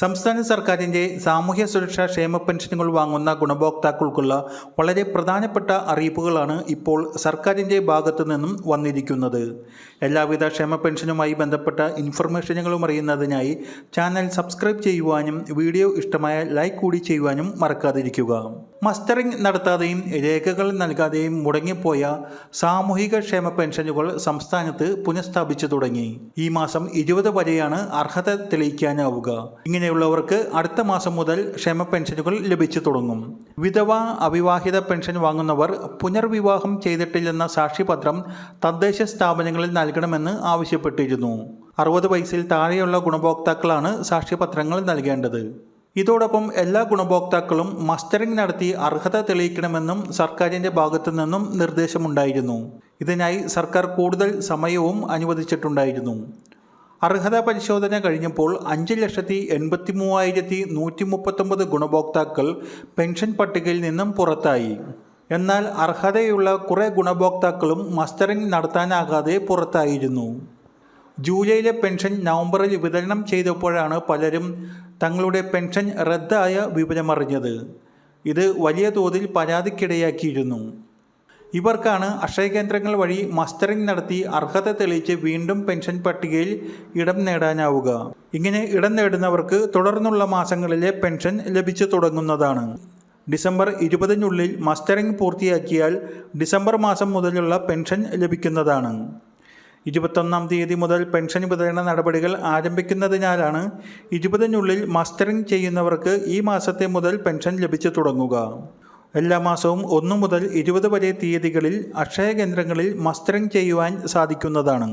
സംസ്ഥാന സർക്കാരിന്റെ സാമൂഹ്യ സുരക്ഷാ ക്ഷേമ പെൻഷനുകൾ വാങ്ങുന്ന ഗുണഭോക്താക്കൾക്കുള്ള വളരെ പ്രധാനപ്പെട്ട അറിയിപ്പുകളാണ് ഇപ്പോൾ സർക്കാരിന്റെ ഭാഗത്തു നിന്നും വന്നിരിക്കുന്നത്. എല്ലാവിധ ക്ഷേമ പെൻഷനുമായി ബന്ധപ്പെട്ട ഇൻഫർമേഷനുകളും അറിയുന്നതിനായി ചാനൽ സബ്സ്ക്രൈബ് ചെയ്യുവാനും വീഡിയോ ഇഷ്ടമായ ലൈക്ക് കൂടി ചെയ്യുവാനും മറക്കാതിരിക്കുക. മസ്റ്ററിംഗ് നടത്താതെയും രേഖകൾ നൽകാതെയും മുടങ്ങിപ്പോയ സാമൂഹിക ക്ഷേമ പെൻഷനുകൾ സംസ്ഥാനത്ത് പുനഃസ്ഥാപിച്ചു തുടങ്ങി. ഈ മാസം ഇരുപത് വരെയാണ് അർഹത തെളിയിക്കാനാവുക. ഇങ്ങനെയുള്ളവർക്ക് അടുത്ത മാസം മുതൽ ക്ഷേമ പെൻഷനുകൾ ലഭിച്ചു തുടങ്ങും. വിധവ അവിവാഹിത പെൻഷൻ വാങ്ങുന്നവർ പുനർവിവാഹം ചെയ്തിട്ടില്ലെന്ന സാക്ഷിപത്രം തദ്ദേശ സ്ഥാപനങ്ങളിൽ നൽകണമെന്ന് ആവശ്യപ്പെട്ടിരുന്നു. അറുപത് വയസ്സിൽ താഴെയുള്ള ഗുണഭോക്താക്കളാണ് സാക്ഷ്യപത്രങ്ങൾ നൽകേണ്ടത്. ഇതോടൊപ്പം എല്ലാ ഗുണഭോക്താക്കളും മസ്റ്ററിംഗ് നടത്തി അർഹത തെളിയിക്കണമെന്നും സർക്കാരിന്റെ ഭാഗത്തു നിന്നും നിർദ്ദേശമുണ്ടായിരുന്നു. ഇതിനായി സർക്കാർ കൂടുതൽ സമയവും അനുവദിച്ചിട്ടുണ്ടായിരുന്നു. അർഹതാ പരിശോധന കഴിഞ്ഞപ്പോൾ അഞ്ച് ലക്ഷത്തി എൺപത്തി മൂവായിരത്തി നൂറ്റി മുപ്പത്തൊമ്പത് ഗുണഭോക്താക്കൾ പെൻഷൻ പട്ടികയിൽ നിന്നും പുറത്തായി. എന്നാൽ അർഹതയുള്ള കുറേ ഗുണഭോക്താക്കളും മസ്റ്ററിംഗ് നടത്താനാകാതെ പുറത്തായിരുന്നു. ജൂലൈയിലെ പെൻഷൻ നവംബറിൽ വിതരണം ചെയ്തപ്പോഴാണ് പലരും തങ്ങളുടെ പെൻഷൻ റദ്ദായ വിവരമറിഞ്ഞത് ഇത് വലിയ തോതിൽ പരാതിക്കിടയാക്കിയിരുന്നു. ഇവർക്കാണ് അക്ഷയ കേന്ദ്രങ്ങൾ വഴി മസ്റ്ററിംഗ് നടത്തി അർഹത തെളിയിച്ച് വീണ്ടും പെൻഷൻ പട്ടികയിൽ ഇടം നേടാനാവുക. ഇങ്ങനെ ഇടം നേടുന്നവർക്ക് തുടർന്നുള്ള മാസങ്ങളിലെ പെൻഷൻ ലഭിച്ചു തുടങ്ങുന്നതാണ്. ഡിസംബർ ഇരുപതിനുള്ളിൽ മസ്റ്ററിംഗ് പൂർത്തിയാക്കിയാൽ ഡിസംബർ മാസം മുതലുള്ള പെൻഷൻ ലഭിക്കുന്നതാണ്. ഇരുപത്തൊന്നാം തീയതി മുതൽ പെൻഷൻ വിതരണ നടപടികൾ ആരംഭിക്കുന്നതിനാലാണ് ഇരുപതിനുള്ളിൽ മസ്റ്ററിംഗ് ചെയ്യുന്നവർക്ക് ഈ മാസത്തെ മുതൽ പെൻഷൻ ലഭിച്ചു തുടങ്ങുക. എല്ലാ മാസവും ഒന്നു മുതൽ ഇരുപത് വരെ തീയതികളിൽ അക്ഷയ കേന്ദ്രങ്ങളിൽ മസ്റ്ററിംഗ് ചെയ്യുവാൻ സാധിക്കുന്നതാണ്.